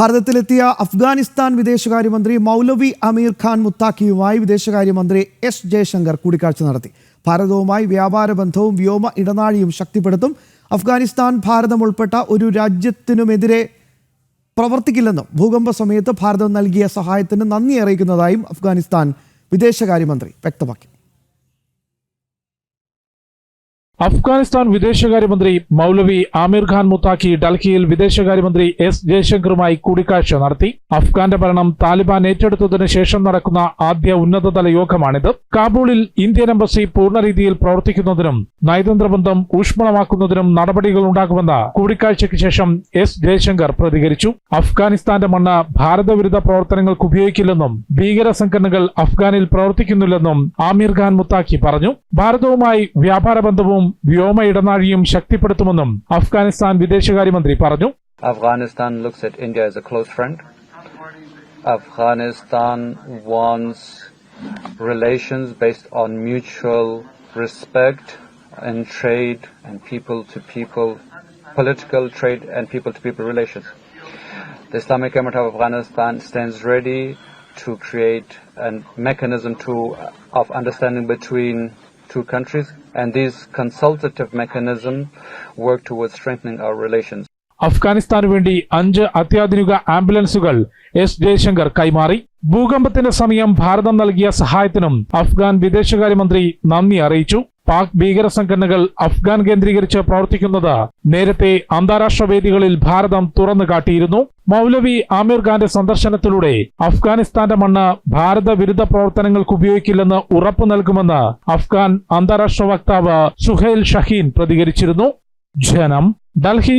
ഭാരതത്തിലെത്തിയ അഫ്ഗാനിസ്ഥാൻ വിദേശകാര്യമന്ത്രി മൗലവി അമീർ ഖാൻ മുത്താക്കിയുമായി വിദേശകാര്യമന്ത്രി എസ് ജയശങ്കർ കൂടിക്കാഴ്ച നടത്തി. ഭാരതവുമായി വ്യാപാര ബന്ധവും വ്യോമ ഇടനാഴിയും ശക്തിപ്പെടുത്തും അഫ്ഗാനിസ്ഥാൻ ഭാരതം ഉൾപ്പെട്ട ഒരു രാജ്യത്തിനുമെതിരെ പ്രവർത്തിക്കില്ലെന്നും ഭൂകമ്പ സമയത്ത് ഭാരതം നൽകിയ സഹായത്തിന് നന്ദി അറിയിക്കുന്നതായും അഫ്ഗാനിസ്ഥാൻ വിദേശകാര്യമന്ത്രി വ്യക്തമാക്കി. അഫ്ഗാനിസ്ഥാൻ വിദേശകാര്യമന്ത്രി മൗലവി ആമിർ ഖാൻ മുത്താക്കി ഡൽഹിയിൽ വിദേശകാര്യമന്ത്രി എസ് ജയശങ്കറുമായി കൂടിക്കാഴ്ച നടത്തി. അഫ്ഗാന്റെ ഭരണം താലിബാൻ ഏറ്റെടുത്തതിനു ശേഷം നടക്കുന്ന ആദ്യ ഉന്നതതല യോഗമാണിത്. കാബൂളിൽ ഇന്ത്യൻ എംബസി പൂർണ രീതിയിൽ പ്രവർത്തിക്കുന്നതിനും നയതന്ത്ര ബന്ധം ഊഷ്മളമാക്കുന്നതിനും നടപടികൾ ഉണ്ടാകുമെന്ന് കൂടിക്കാഴ്ചയ്ക്ക് ശേഷം എസ് ജയശങ്കർ പ്രതികരിച്ചു. അഫ്ഗാനിസ്ഥാന്റെ മണ്ണ് ഭാരതവിരുദ്ധ പ്രവർത്തനങ്ങൾക്ക് ഉപയോഗിക്കില്ലെന്നും ഭീകര സംഘടനകൾ അഫ്ഗാനിൽ പ്രവർത്തിക്കുന്നില്ലെന്നും ആമിർ ഖാൻ മുത്താക്കി പറഞ്ഞു. ഭാരതവുമായി വ്യാപാര ബന്ധവും വ്യോമ ഇടനാഴിയും ശക്തിപ്പെടുത്തുമെന്നും അഫ്ഗാനിസ്ഥാൻ വിദേശകാര്യമന്ത്രി പറഞ്ഞു Afghanistan looks at India as a close friend. Afghanistan wants relations based on mutual respect and trade and people to people, political trade and people to people relations. The Islamic Emirate of Afghanistan stands ready to create a mechanism to, of understanding between two countries and these consultative mechanisms work towards strengthening our relations. അഫ്ഗാനിസ്ഥാനു വേണ്ടി അഞ്ച് അത്യാധുനിക ആംബുലൻസുകൾ S Jaishankar കൈമാറി ഭൂകമ്പത്തിന്റെ സമയം ഭാരതം നൽകിയ സഹായത്തിനും അഫ്ഗാൻ വിദേശകാര്യമന്ത്രി നന്ദി അറിയിച്ചു പാക് ഭീകര സംഘടനകൾ അഫ്ഗാൻ കേന്ദ്രീകരിച്ച് പ്രവർത്തിക്കുന്നത് നേരത്തെ അന്താരാഷ്ട്ര വേദികളിൽ ഭാരതം തുറന്നു കാട്ടിയിരുന്നു. മൗലവി ആമിർ ഖാന്റെ സന്ദർശനത്തിലൂടെ അഫ്ഗാനിസ്ഥാന്റെ മണ്ണ് ഭാരത വിരുദ്ധ പ്രവർത്തനങ്ങൾക്ക് ഉപയോഗിക്കില്ലെന്ന് ഉറപ്പു നൽകുമെന്ന് അഫ്ഗാൻ അന്താരാഷ്ട്ര വക്താവ് സുഹൈൽ ഷഹീൻ പ്രതികരിച്ചിരുന്നു. ജനം ഡൽഹി